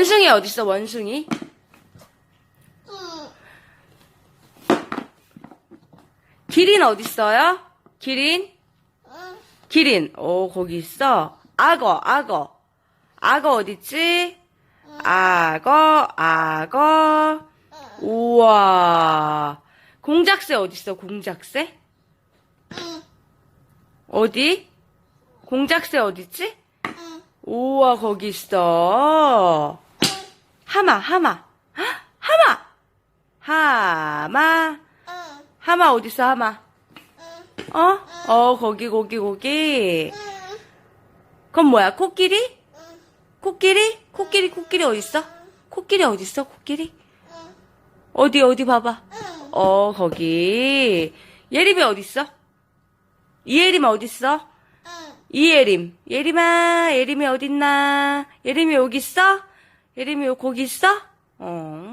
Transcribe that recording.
원숭이 어딨어, 원숭이? 기린 어딨어요? 기린? 기린. 오, 거기 있어. 악어, 악어. 악어 어딨지? 악어, 악어. 우와. 공작새 어딨어, 공작새? 어디? 공작새 어딨지? 우와, 거기 있어. 하마, 하마. 헉, 하마! 하마. 하마 어딨어, 하마? 어? 어, 거기, 거기, 거기. 그건 뭐야, 코끼리? 코끼리? 코끼리, 코끼리 어딨어? 코끼리 어딨어, 코끼리? 어디, 어디 봐봐. 어, 거기. 예림이 어딨어? 이예림 어딨어? 이예림. 예림아, 예림이 어딨나? 예림이 여기 있어? 예림이 요- 거기 있어? 어.